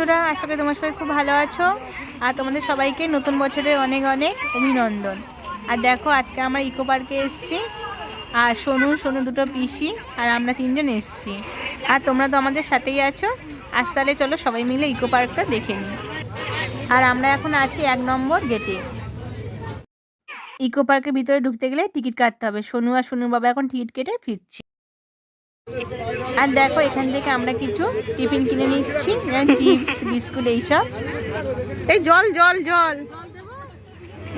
বন্ধুরা, আশা করি তোমার সবাই খুব ভালো আছো আর তোমাদের সবাইকে নতুন বছরে অনেক অনেক অভিনন্দন। আর দেখো, আজকে আমরা ইকো পার্কে এসেছি আর সোনু সোনু দুটো পিসি আর আমরা তিনজন এসেছি। আর তোমরা তো আমাদের সাথেই আছো। আজ তাহলে চলো সবাই মিলে ইকো পার্কটা দেখে নিই। আর আমরা এখন আছি এক নম্বর গেটে। ইকো পার্কের ভিতরে ঢুকতে গেলে টিকিট কাটতে হবে। সোনু আর সোনুর বাবা এখন টিকিট কেটে ফিরছি। আর দেখো এখান থেকে আমরা কিছু টিফিন কিনে নিচ্ছি চিপস বিস্কুট এইসব। এই জল জল জল।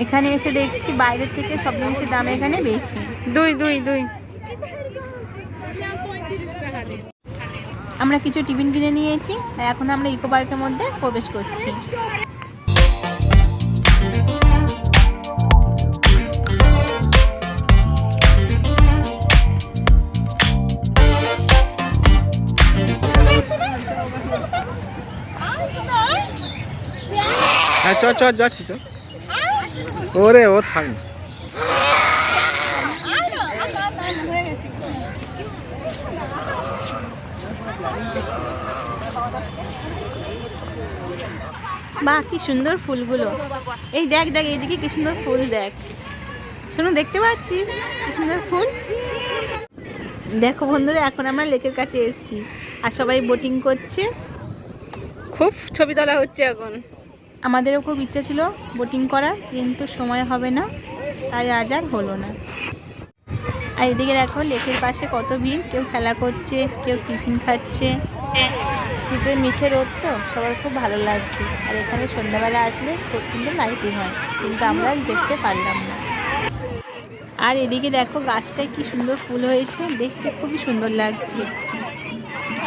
এখানে এসে দেখছি বাইরের থেকে সব জিনিসের দাম এখানে বেশি। দুই দুই দুই। আমরা কিছু টিফিন কিনে নিয়েছি এখন আমরা ইকো পার্কের মধ্যে প্রবেশ করছি। হ্যাঁ চ চ, যাচ্ছি, চ। ওরে, ও থাক বাহ, কি সুন্দর ফুলগুলো। এই দেখ দেখ, এইদিকে কি সুন্দর ফুল দেখ। শোনো, দেখতে পাচ্ছিস কি সুন্দর ফুল। দেখো বন্ধুরা, এখন আমরা লেকের কাছে এসেছি। আর সবাই বোটিং করছে। খুব ছবি তোলা হচ্ছে এখন। আমাদেরও খুব ইচ্ছা ছিল বোটিং করার, কিন্তু সময় হবে না, তাই আজ আর হলো না। আর এদিকে দেখো, লেকের পাশে কত ভিড়, কেউ খেলা করছে, কেউ টিফিন খাচ্ছে। শীতের মিঠে রোদ তো, সবার খুব ভালো লাগছে। আর এখানে সন্ধ্যাবেলা আসলে খুব সুন্দর লাইটিং হয়, কিন্তু আমরা দেখতে পারলাম না। আর এদিকে দেখো, গাছটায় কি সুন্দর ফুল হয়েছে, দেখতে খুবই সুন্দর লাগছে।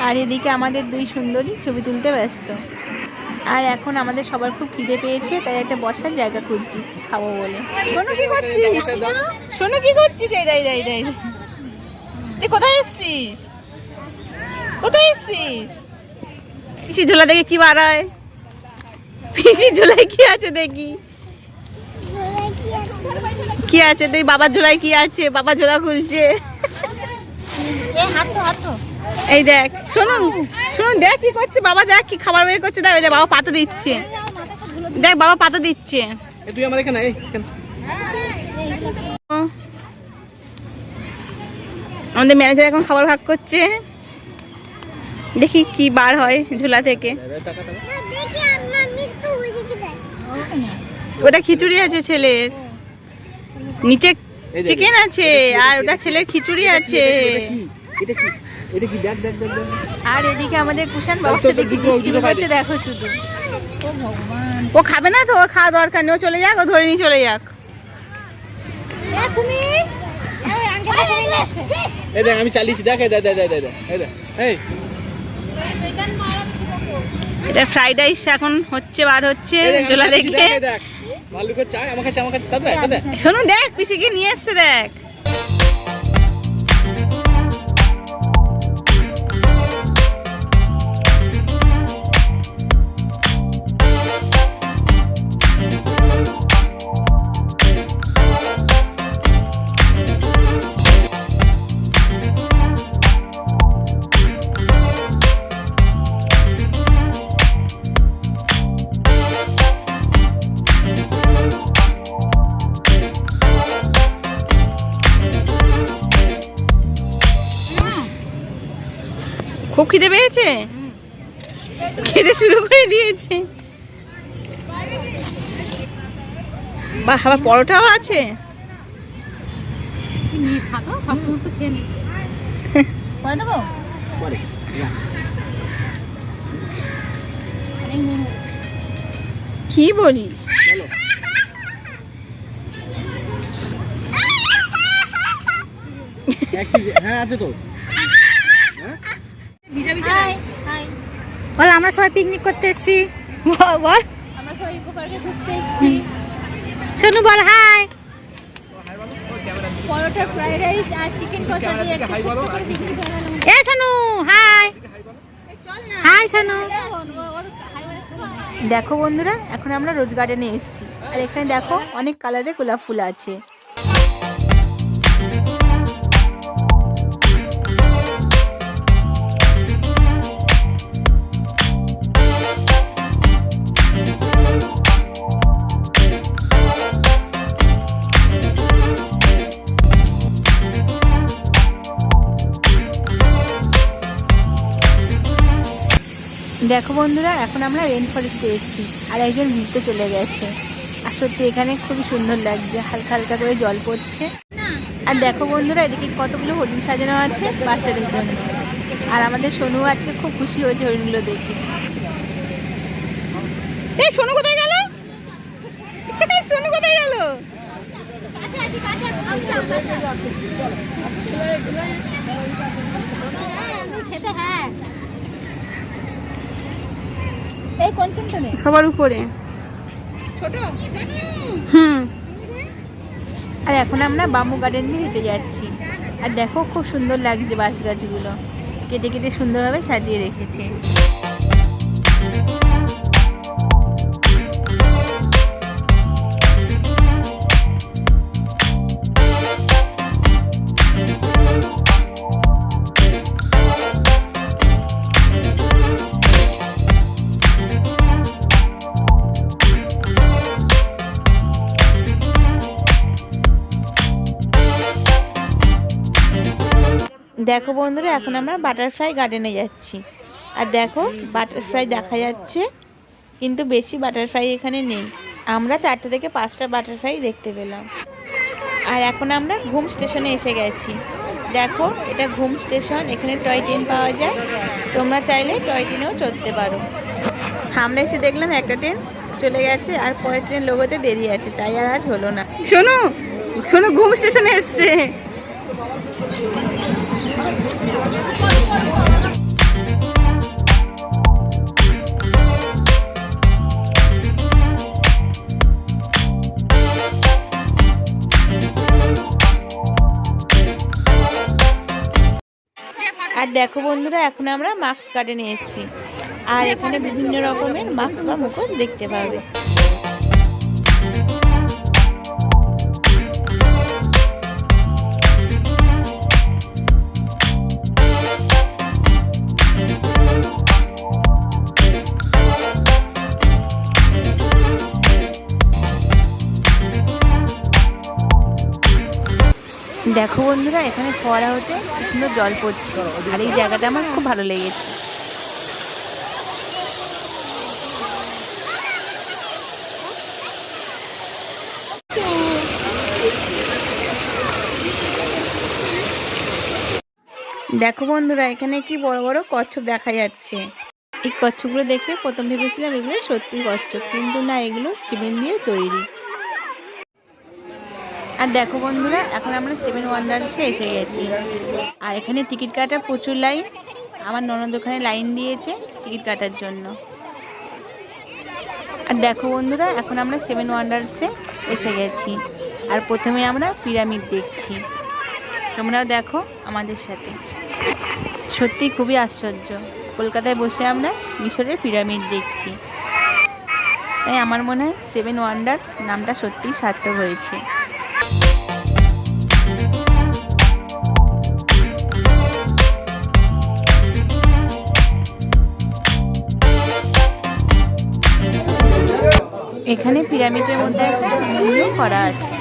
আর এদিকে আমাদের দুই সুন্দরী ছবি তুলতে ব্যস্ত। আর এখন আমাদের সবার খুব খিদে পেয়েছে, তাই একটা বসার জায়গা খুঁজছি খাব বলে। শোনো কি করছিস? শোনো কি করছিস? এই দাই দাই দাই তুই কোথায় এসছিস? কোথায় এসছিস? পিসি ঝোলা দেখে কি বার হয় পিসি ঝোলায় কি আছে দেখি? কি আছে দেখি? বাবার ঝোলায় কি আছে? বাবা ঝোলা খুলছে। এই দেখ শুনুন শুনুন দেখ কি করছে বাবা দেখ কি খাবার বের করছে দেখ দেখ বাবা পাতা দিচ্ছে। দেখ বাবা পাতা দিচ্ছে। তুই আমার এখানে আমাদের ম্যানেজার এখন খাবার ভাগ করছে। দেখি কি বার হয় ঝুলা থেকে। ওটা খিচুড়ি আছে ছেলের। নিচে চিকেন আছে আর ওটা ছেলের খিচুড়ি আছে। এটা কি? এটা কি দেখ দেখ দেখ দেখ। আর এদিকে আমাদের কুশান করছে দেখো শুধু। ও খাবে না তো ওর খাওয়া দরকার নেই ও চলে যাক ও ধরে নিয়ে চলে যাক। এই দেখ আমি চালিয়েছি দেখ এই দেখ দেখ দেখ দেখ দেখ, এই এটা ফ্রাইড রাইস এখন হচ্ছে বার হচ্ছে এই দেখ, জোলা দেখে। দেখ, এই দেখ। ভাল্লুকের চায় আমার কাছে আমার কাছে তাদের একটা শোনো দেখ পিসিকে নিয়ে এসছে দেখ। খেতে শুরু করে দিয়েছে। বাহ আবার পরোটাও আছে? কি বলিস? বলো। হ্যাঁ আছে তো। হ্যাঁ? ভিজা ভিজা বল আমরা সবাই পিকনিক করতে এসেছি। বল, বল। আমরা সবাই ইকো পার্কে ঘুরতে এসেছি। সোনু বল হাই পরোটা ফ্রাইড রাইস আর চিকেন কষা দিয়ে একটা ছোট্ট করে পিকনিক বানালাম। এ সোনু হাই হাই সোনু। দেখো বন্ধুরা এখন আমরা রোজ গার্ডেনে এসেছি। আর এখানে দেখো অনেক কালারের গোলাপ ফুল আছে। দেখো বন্ধুরা, এখন আমরা রেন ফরেস্টে এসেছি, আর একজন ভিজতে চলে গেছে। আর সত্যি এখানে খুবই সুন্দর লাগছে, হালকা হালকা করে জল পড়ছে। আর দেখো বন্ধুরা, এদিকে কতগুলো হরিণ সাজানো আছে বাচ্চাদের জন্য। আর আমাদের সোনু আজকে খুব খুশি হয়েছে হরিণগুলো দেখে। এই, সোনু কোথায় গেল? সোনু কোথায় গেল? এই কোনটা নে সবার উপরে। হুম। আর এখন আমরা বামু গার্ডেন দিয়ে হেঁটে যাচ্ছি। আর দেখো খুব সুন্দর লাগছে বাঁশ গাছগুলো কেটে কেটে সুন্দরভাবে সাজিয়ে রেখেছে। দেখো বন্ধুরা, এখন আমরা বাটারফ্লাই গার্ডেনে যাচ্ছি। আর দেখো বাটারফ্লাই দেখা যাচ্ছে, কিন্তু বেশি বাটারফ্লাই এখানে নেই। আমরা চারটে থেকে পাঁচটা বাটারফ্লাই দেখতে পেলাম। আর এখন আমরা ঘুম স্টেশনে এসে গেছি। দেখো, এটা ঘুম স্টেশন, এখানে টয় ট্রেন পাওয়া যায়। তোমরা চাইলে টয় ট্রেনেও চড়তে পারো। আমরা এসে দেখলাম একটা ট্রেন চলে গেছে, আর পরের ট্রেন লোগোতে দেরি আছে, তাই আর আজ হলো না। শোনো শোনো, ঘুম স্টেশনে এসছে। আর দেখো বন্ধুরা, এখন আমরা মাস্ক গার্ডেনে এসেছি। আর এখানে বিভিন্ন রকমের মাস্ক বা মুখোশ দেখতে পাবে। দেখো বন্ধুরা, এখানে ফোয়ারা হতে সুন্দর জল পড়ছে। আর এই জায়গাটা আমার খুব ভালো লেগেছে। দেখো বন্ধুরা, এখানে কি বড় বড় কচ্ছপ দেখা যাচ্ছে। এই কচ্ছপগুলো দেখে প্রথম ভেবেছিলাম এগুলো সত্যি কচ্ছপ, কিন্তু না, এগুলো সিমেন্ট দিয়ে তৈরি। আর দেখো বন্ধুরা, এখন আমরা সেভেন ওয়ান্ডার্সে এসে গেছি। আর এখানে টিকিট কাটার প্রচুর লাইন। আমার ননদ ওখানে লাইন দিয়েছে টিকিট কাটার জন্য। আর দেখো বন্ধুরা, এখন আমরা সেভেন ওয়ান্ডার্সে এসে গেছি। আর প্রথমে আমরা পিরামিড দেখছি। তোমরাও দেখো আমাদের সাথে। সত্যি খুবই আশ্চর্য। কলকাতায় বসে আমরা মিশরের পিরামিড দেখছি। তাই আমার মনে হয় সেভেন ওয়ান্ডার্স নামটা সত্যিই সার্থক হয়েছে। এখানে পিরামিডের মধ্যে একটা করা আছে।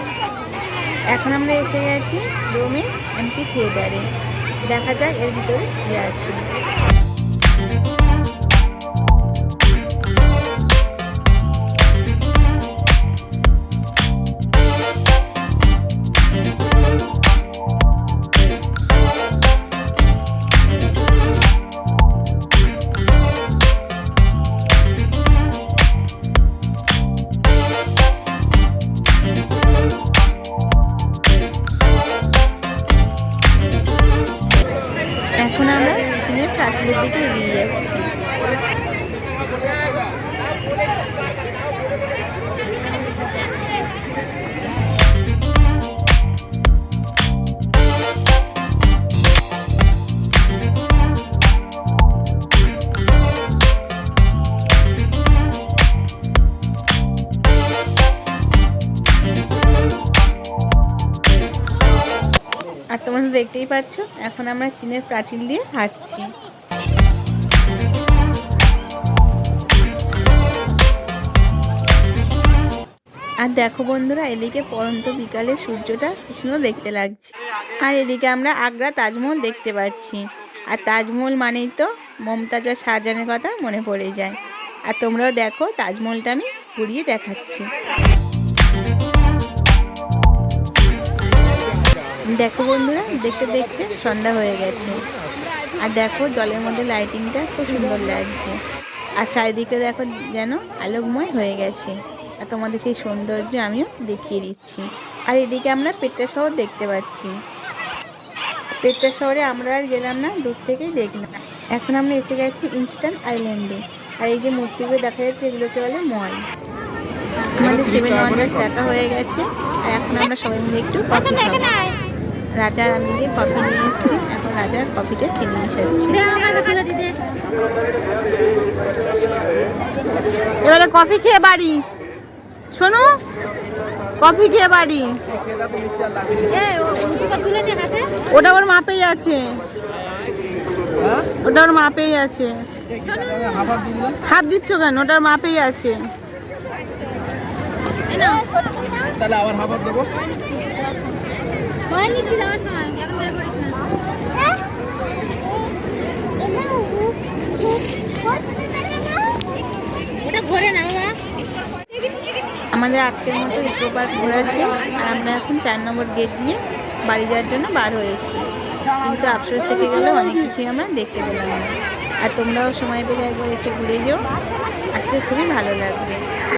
এখন আমরা এসে গেছি রোমে, এমপি থিয়েটারে। দেখা যাক এর ভিতরে আছে। দেখতেই পাচ্ছ, এখন আমরা চীনের প্রাচীন দিয়ে হাঁটছি। আর দেখো বন্ধুরা, এদিকে পরন্ত বিকালে সূর্যটা সুন্দর দেখতে লাগছে। আর এদিকে আমরা আগ্রা তাজমহল দেখতে পাচ্ছি। আর তাজমহল মানেই তো মমতাজা শাহজাহানের কথা মনে পড়ে যায়। আর তোমরাও দেখো, তাজমহলটা আমি ঘুরিয়ে দেখাচ্ছি। দেখো বন্ধুরা দেখতে দেখতে সন্ধ্যা হয়ে গেছে। আর দেখো জলের মধ্যে লাইটিংটা খুব সুন্দর লাগছে। আর চারিদিকে দেখো যেন আলোকময় হয়ে গেছে। আর তোমাদের সেই সৌন্দর্য আমিও দেখিয়ে দিচ্ছি। আর এদিকে আমরা পেট্টা শহর দেখতে পাচ্ছি। পেট্টা শহরে আমরা আর গেলাম না দূর থেকেই দেখলাম। এখন আমরা এসে গেছি ইনস্ট্যান্ট আইল্যান্ডে আর এই যে মূর্তিগুলো দেখা যাচ্ছে এগুলোকে বলে মল। আমাদের সেভেন ওয়ান্ডার্স দেখা হয়ে গেছে। আর এখন আমরা সবাই মিলে একটু কফি খাব রাজার আমি গিয়ে কফি নিয়ে এসেছি। এখন রাজার কফিটা চিনি মিশাচ্ছি এবারে কফি খেয়ে বাড়ি। শোনো কফি খেয়ে বাড়ি। ওটা ওর মাপেই আছে। ওটা ওর মাপেই আছে। হাফ দিচ্ছ কেন? ওটার মাপেই আছে। তাহলে আবার হাফ দেবো। আমাদের আজকের মতো ইকো পার্ক ঘোরা আর আমরা এখন চার নম্বর গেট দিয়ে বাড়ি যাওয়ার জন্য বার হয়েছি। কিন্তু আফসোস থেকে গেলে অনেক কিছুই আমরা দেখতে পেলাম আর তোমরাও সময় পেলে একবার এসে ঘুরে যেও। আজকে খুবই ভালো লাগবে।